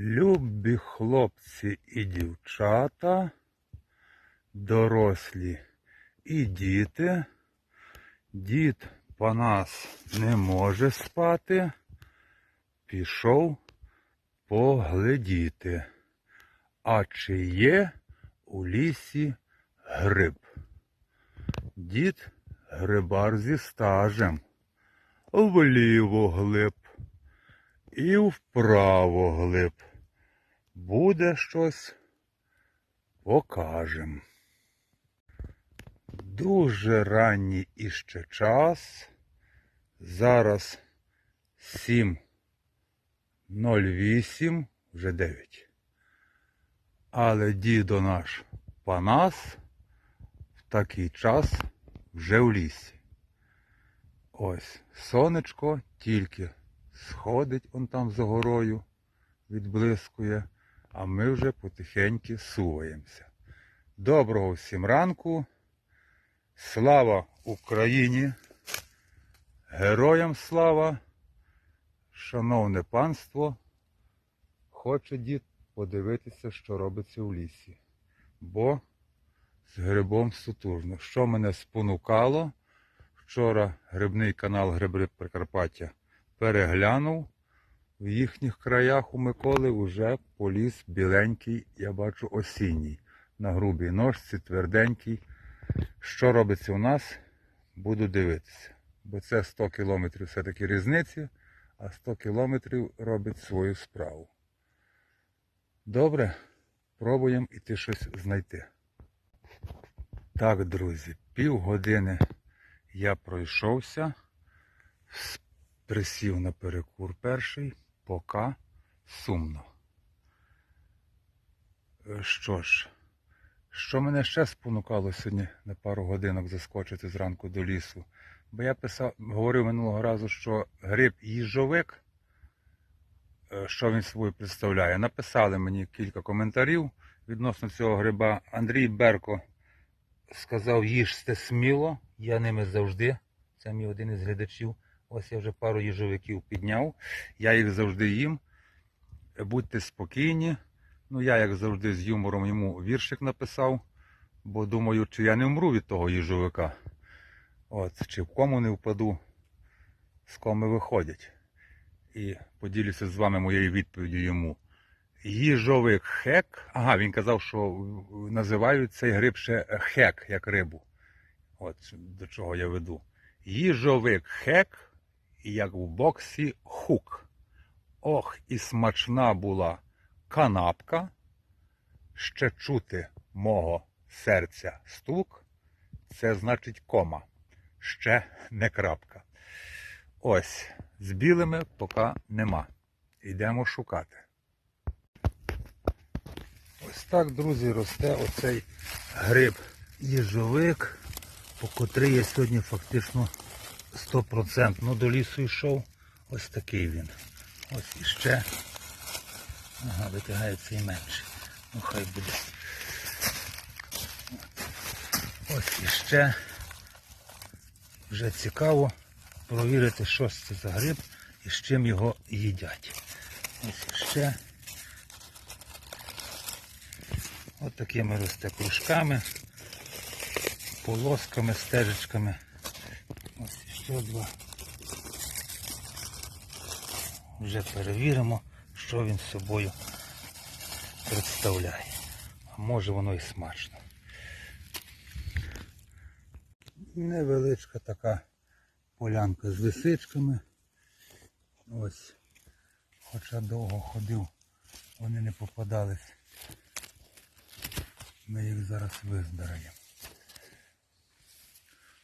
Любі хлопці і дівчата, дорослі і діти. Дід по нас не може спати. Пішов поглядіти. А чи є у лісі гриб? Дід грибар зі стажем. Вліво глиб і вправо глиб. Буде щось, покажем. Дуже ранній іще час. Зараз 7.08, вже 9. Але дідо наш Панас в такий час вже в лісі. Ось сонечко тільки сходить он там за горою, відблискує, а ми вже потихеньки суваємося. Доброго всім ранку. Слава Україні! Героям слава! Шановне панство, хоче дід подивитися, що робиться в лісі. Бо з грибом сутужно. Що мене спонукало? Вчора грибний канал Грибри Прикарпаття переглянув. В їхніх краях у Миколи вже поліз біленький, я бачу, осінній. На грубій ножці, тверденький. Що робиться у нас, буду дивитися. Бо це 100 кілометрів все-таки різниці, а 100 кілометрів робить свою справу. Добре, пробуємо іти щось знайти. Так, друзі, півгодини я пройшовся, присів на перекур перший, поки сумно. Е, Що ж, що мене ще спонукало сьогодні на пару годинок заскочити зранку до лісу? Бо я писав, говорив минулого разу, що гриб їжовик, е, що він собою представляє. Написали мені кілька коментарів відносно цього гриба. Андрій Берко сказав, їжте сміло, я ними завжди. Це мій один із глядачів. Ось я вже пару їжовиків підняв. Я їх завжди їм. Будьте спокійні. Ну, я, як завжди, з юмором йому віршик написав, бо думаю, чи я не вмру від того їжовика. От, чи в кому не впаду, з коми виходять. І поділюся з вами моєю відповіддю йому. Їжовик хек. Ага, він казав, що називають цей гриб ще хек, як рибу. От до чого я веду. Їжовик хек, як в боксі хук. Ох, і смачна була канапка. Ще чути мого серця стук. Це значить кома. Ще не крапка. Ось, з білими поки нема. Йдемо шукати. Ось так, друзі, росте оцей гриб їжовик, по котрий я сьогодні фактично 100% до лісу йшов. Ось такий він. Ось іще. Ага, витягається і менше. Ну хай буде. Ось іще. Вже цікаво провірити, що це за гриб і з чим його їдять. Ось іще. Ось такими росте кружками, полосками, стежечками. Ось ще два. Вже перевіримо, що він з собою представляє. А може воно і смачно. Невеличка така полянка з лисичками. Ось. Хоча довго ходив, вони не попадались. Ми їх зараз визбираємо.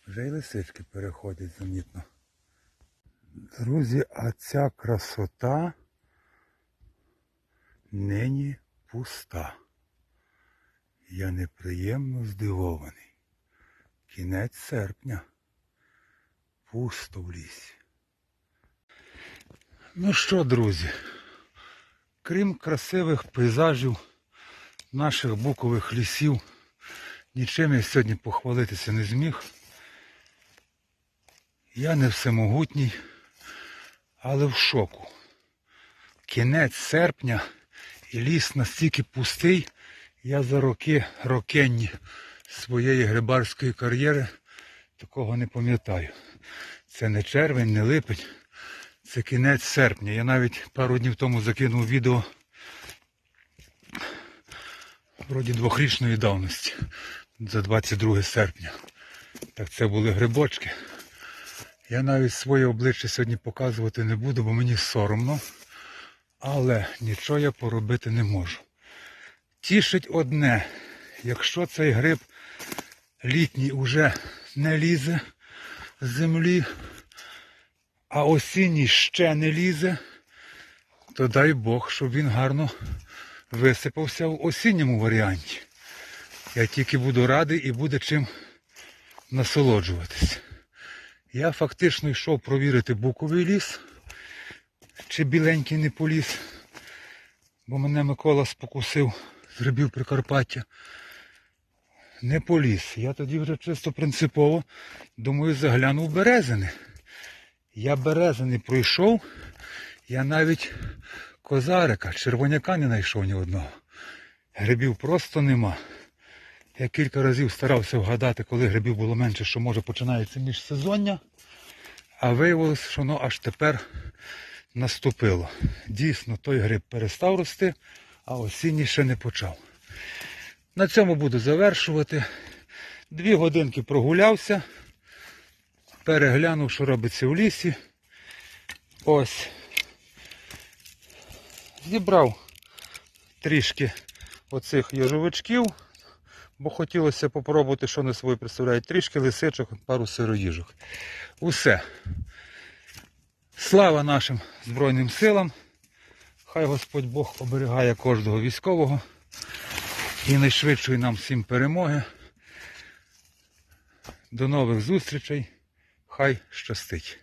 Вже й лисички переходять замітно. Друзі, а ця красота нині пуста. Я неприємно здивований. Кінець серпня. Пусто в лісі. Ну що, друзі, крім красивих пейзажів наших букових лісів, нічим я сьогодні похвалитися не зміг. Я не всемогутній, але в шоку. Кінець серпня І ліс настільки пустий, я за роки рокенні своєї грибарської кар'єри такого не пам'ятаю. Це не червень, не липень, це кінець серпня. Я навіть пару днів тому закинув відео вроді двохрічної давності за 22 серпня. Так це були грибочки. Я навіть своє обличчя сьогодні показувати не буду, бо мені соромно. Але нічого я поробити не можу. Тішить одне, якщо цей гриб літній уже не лізе з землі, а осінній ще не лізе, то дай Бог, щоб він гарно висипався в осінньому варіанті. Я тільки буду радий і буде чим насолоджуватись. Я фактично йшов провірити буковий ліс, чи біленький не поліз, бо мене Микола спокусив з грибів Прикарпаття. Не поліз. Я тоді вже чисто принципово, думаю, заглянув березини. Я березини пройшов, я навіть козарика, червоняка не знайшов ні одного. Грибів просто нема. Я кілька разів старався вгадати, коли грибів було менше, що може починається міжсезоння. А виявилося, що воно аж тепер наступило. Дійсно, той гриб перестав рости, а осінній ще не почав. На цьому буду завершувати. Дві годинки прогулявся, переглянув, що робиться в лісі. Ось. Зібрав трішки оцих йожовичків, бо хотілося попробувати, що вони собою представляють. Трішки лисичок, пару сироїжок. Усе. Слава нашим Збройним силам. Хай Господь Бог оберігає кожного військового і найшвидшої нам всім перемоги. До нових зустрічей. Хай щастить.